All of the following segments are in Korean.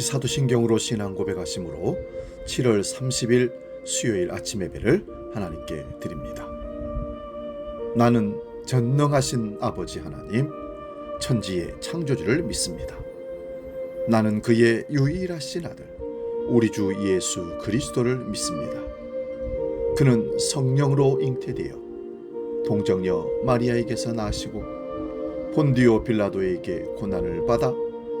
같이 사도신경으로 신앙 고백하심으로 7월 30일 수요일 아침 예배를 하나님께 드립니다. 나는 전능하신 아버지 하나님, 천지의 창조주를 믿습니다. 나는 그의 유일하신 아들, 우리 주 예수 그리스도를 믿습니다. 그는 성령으로 잉태되어 동정녀 마리아에게서 나시고 본디오 빌라도에게 고난을 받아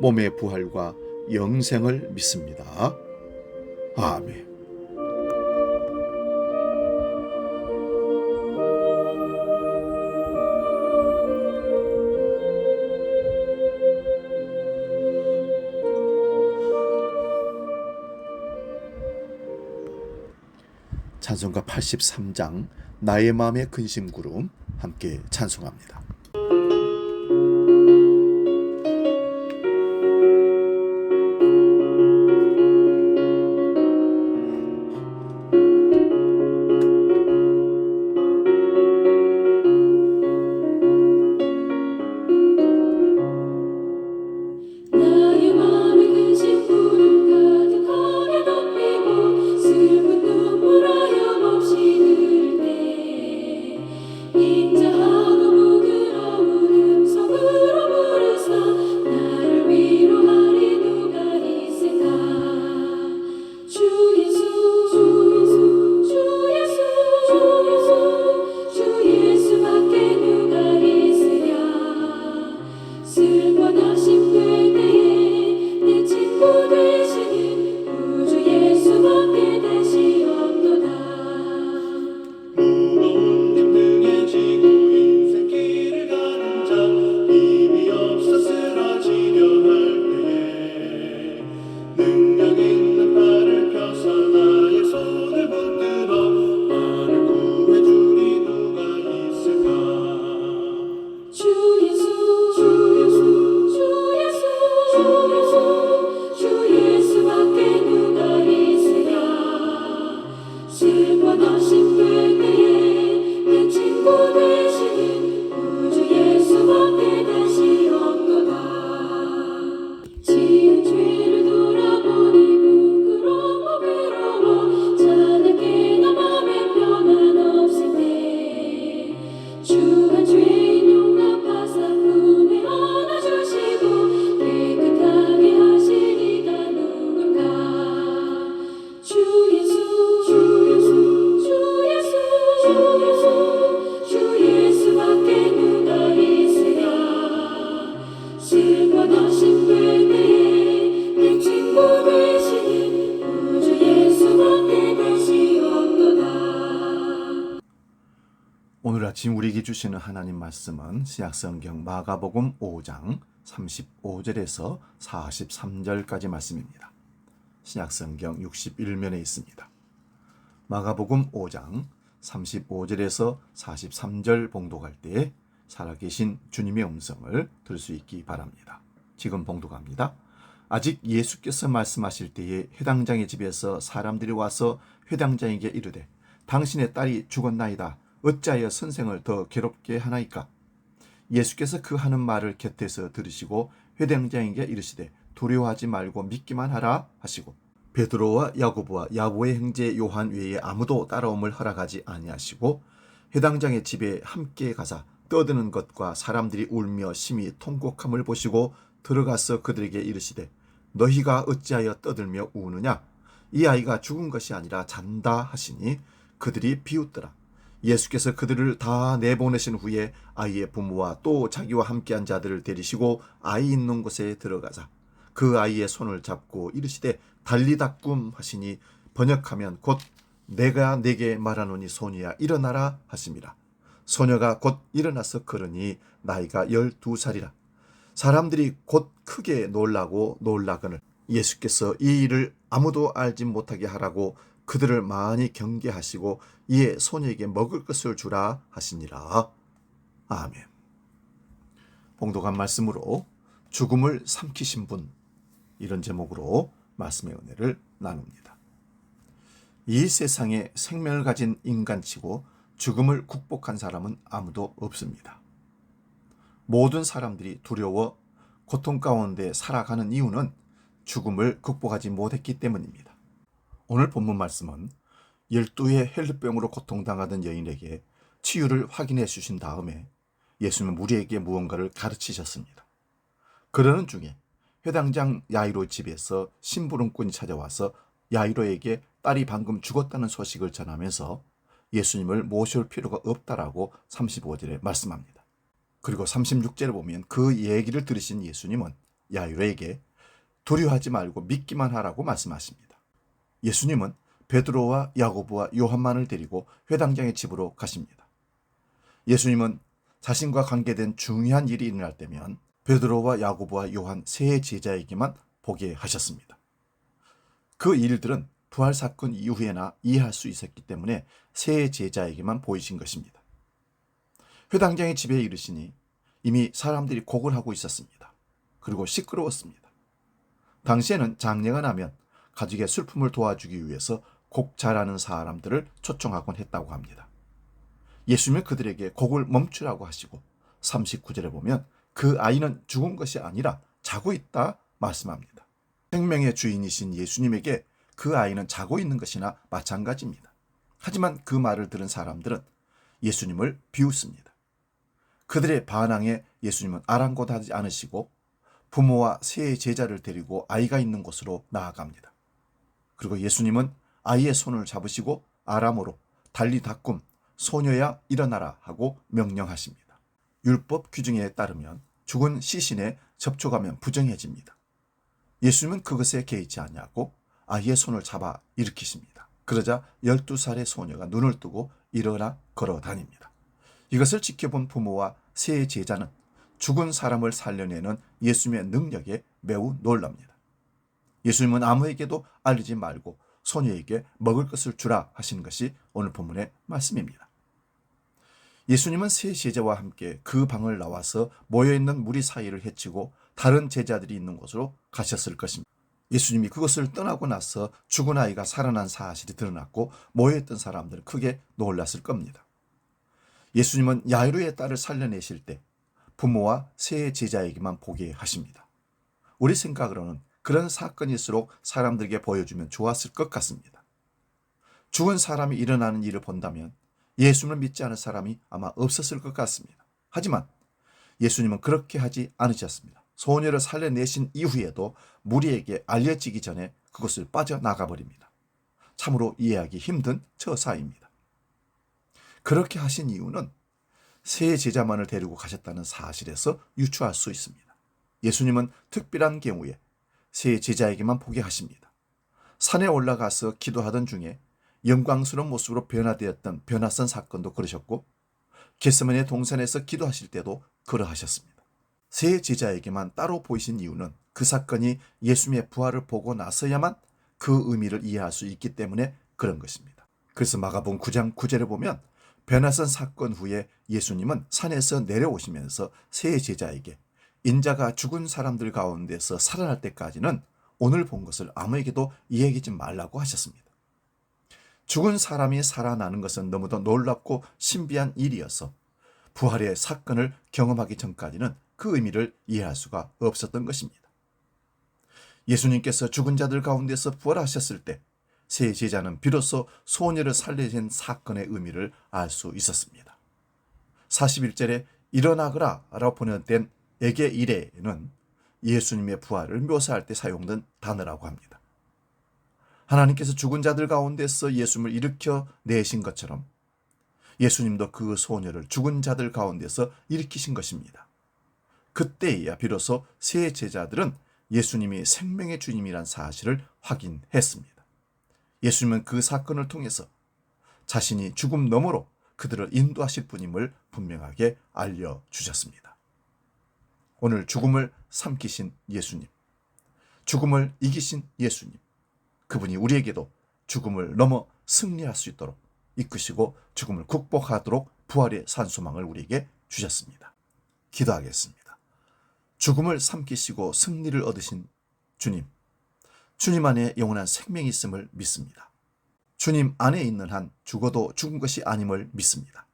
몸의 부활과 영생을 믿습니다. 아멘. 찬송가 83장 나의 마음의 근심 구름 함께 찬송합니다. 주시는 하나님 말씀은 신약성경 마가복음 5장 35절에서 43절까지 말씀입니다. 신약성경 61면에 있습니다. 마가복음 5장 35절에서 43절 봉독할 때에 살아계신 주님의 음성을 들을 수 있기 바랍니다. 지금 봉독합니다. 아직 예수께서 말씀하실 때에 회당장의 집에서 사람들이 와서 회당장에게 이르되 당신의 딸이 죽었나이다. 어찌하여 선생을 더 괴롭게 하나이까? 예수께서 그 하는 말을 곁에서 들으시고 회당장에게 이르시되 두려워하지 말고 믿기만 하라 하시고 베드로와 야고보와 야고의 형제 요한 외에 아무도 따라옴을 허락하지 아니하시고 회당장의 집에 함께 가사 떠드는 것과 사람들이 울며 심히 통곡함을 보시고 들어가서 그들에게 이르시되 너희가 어찌하여 떠들며 우느냐 이 아이가 죽은 것이 아니라 잔다 하시니 그들이 비웃더라 예수께서 그들을 다 내보내신 후에 아이의 부모와 또 자기와 함께한 자들을 데리시고 아이 있는 곳에 들어가자. 그 아이의 손을 잡고 이르시되 달리다꿈 하시니 번역하면 곧 내가 내게 말하노니 소녀야 일어나라 하심이라 소녀가 곧 일어나서 걸으니 나이가 열두 살이라. 사람들이 곧 크게 놀라고 놀라거늘 예수께서 이 일을 아무도 알지 못하게 하라고 그들을 많이 경계하시고 이에 소녀에게 먹을 것을 주라 하시니라. 아멘. 봉독한 말씀으로 죽음을 삼키신 분 이런 제목으로 말씀의 은혜를 나눕니다. 이 세상에 생명을 가진 인간치고 죽음을 극복한 사람은 아무도 없습니다. 모든 사람들이 두려워 고통 가운데 살아가는 이유는 죽음을 극복하지 못했기 때문입니다. 오늘 본문 말씀은 열두의 헬루병으로 고통당하던 여인에게 치유를 확인해 주신 다음에 예수님은 무리에게 무언가를 가르치셨습니다. 그러는 중에 회당장 야이로 집에서 심부름꾼이 찾아와서 야이로에게 딸이 방금 죽었다는 소식을 전하면서 예수님을 모실 필요가 없다라고 35절에 말씀합니다. 그리고 36절에 보면 그 얘기를 들으신 예수님은 야이로에게 두려워하지 말고 믿기만 하라고 말씀하십니다. 예수님은 베드로와 야고보와 요한만을 데리고 회당장의 집으로 가십니다. 예수님은 자신과 관계된 중요한 일이 일어날 때면 베드로와 야고보와 요한 세 제자에게만 보게 하셨습니다. 그 일들은 부활 사건 이후에나 이해할 수 있었기 때문에 세 제자에게만 보이신 것입니다. 회당장의 집에 이르시니 이미 사람들이 곡을 하고 있었습니다. 그리고 시끄러웠습니다. 당시에는 장례가 나면 가족의 슬픔을 도와주기 위해서 곡 잘하는 사람들을 초청하곤 했다고 합니다. 예수님은 그들에게 곡을 멈추라고 하시고 39절에 보면 그 아이는 죽은 것이 아니라 자고 있다 말씀합니다. 생명의 주인이신 예수님에게 그 아이는 자고 있는 것이나 마찬가지입니다. 하지만 그 말을 들은 사람들은 예수님을 비웃습니다. 그들의 반항에 예수님은 아랑곳하지 않으시고 부모와 세 제자를 데리고 아이가 있는 곳으로 나아갑니다. 그리고 예수님은 아이의 손을 잡으시고 아람어로 달리 닦음 소녀야 일어나라 하고 명령하십니다. 율법 규정에 따르면 죽은 시신에 접촉하면 부정해집니다. 예수님은 그것에 개의치 아니하고 아이의 손을 잡아 일으키십니다. 그러자 12살의 소녀가 눈을 뜨고 일어나 걸어 다닙니다. 이것을 지켜본 부모와 세 제자는 죽은 사람을 살려내는 예수님의 능력에 매우 놀랍니다. 예수님은 아무에게도 알리지 말고 소녀에게 먹을 것을 주라 하신 것이 오늘 본문의 말씀입니다. 예수님은 세 제자와 함께 그 방을 나와서 모여있는 무리 사이를 헤치고 다른 제자들이 있는 곳으로 가셨을 것입니다. 예수님이 그것을 떠나고 나서 죽은 아이가 살아난 사실이 드러났고 모여있던 사람들은 크게 놀랐을 겁니다. 예수님은 야이로의 딸을 살려내실 때 부모와 세 제자에게만 보게 하십니다. 우리 생각으로는 그런 사건일수록 사람들에게 보여주면 좋았을 것 같습니다. 죽은 사람이 일어나는 일을 본다면 예수님을 믿지 않을 사람이 아마 없었을 것 같습니다. 하지만 예수님은 그렇게 하지 않으셨습니다. 소녀를 살려내신 이후에도 무리에게 알려지기 전에 그것을 빠져나가 버립니다. 참으로 이해하기 힘든 처사입니다. 그렇게 하신 이유는 세 제자만을 데리고 가셨다는 사실에서 유추할 수 있습니다. 예수님은 특별한 경우에 세 제자에게만 보게 하십니다. 산에 올라가서 기도하던 중에 영광스러운 모습으로 변화되었던 변화선 사건도 그러셨고 게스만의 동산에서 기도하실 때도 그러하셨습니다. 세 제자에게만 따로 보이신 이유는 그 사건이 예수님의 부활을 보고 나서야만 그 의미를 이해할 수 있기 때문에 그런 것입니다. 그래서 마가복음 9장 9절에 보면 변화선 사건 후에 예수님은 산에서 내려오시면서 세 제자에게 인자가 죽은 사람들 가운데서 살아날 때까지는 오늘 본 것을 아무에게도 이야기하지 말라고 하셨습니다. 죽은 사람이 살아나는 것은 너무도 놀랍고 신비한 일이어서 부활의 사건을 경험하기 전까지는 그 의미를 이해할 수가 없었던 것입니다. 예수님께서 죽은 자들 가운데서 부활하셨을 때 세 제자는 비로소 소녀를 살려진 사건의 의미를 알 수 있었습니다. 41절에 일어나거라 라고 번역된 에게 이레는 예수님의 부활을 묘사할 때 사용된 단어라고 합니다. 하나님께서 죽은 자들 가운데서 예수님을 일으켜 내신 것처럼 예수님도 그 소녀를 죽은 자들 가운데서 일으키신 것입니다. 그때야 비로소 세 제자들은 예수님이 생명의 주님이란 사실을 확인했습니다. 예수님은 그 사건을 통해서 자신이 죽음 너머로 그들을 인도하실 분임을 분명하게 알려주셨습니다. 오늘 죽음을 삼키신 예수님. 죽음을 이기신 예수님. 그분이 우리에게도 죽음을 넘어 승리할 수 있도록 이끄시고 죽음을 극복하도록 부활의 산소망을 우리에게 주셨습니다. 기도하겠습니다. 죽음을 삼키시고 승리를 얻으신 주님. 주님 안에 영원한 생명이 있음을 믿습니다. 주님 안에 있는 한 죽어도 죽은 것이 아님을 믿습니다.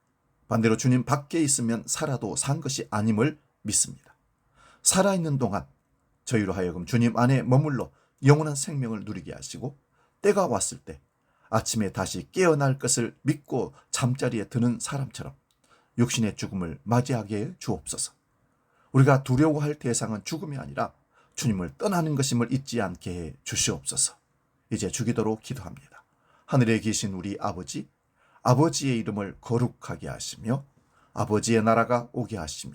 반대로 주님 밖에 있으면 살아도 산 것이 아님을 믿습니다. 살아있는 동안 저희로 하여금 주님 안에 머물러 영원한 생명을 누리게 하시고 때가 왔을 때 아침에 다시 깨어날 것을 믿고 잠자리에 드는 사람처럼 육신의 죽음을 맞이하게 해 주옵소서. 우리가 두려워할 대상은 죽음이 아니라 주님을 떠나는 것임을 잊지 않게 해 주시옵소서. 이제 주기도로 기도합니다. 하늘에 계신 우리 아버지, 아버지의 이름을 거룩하게 하시며 아버지의 나라가 오게 하시며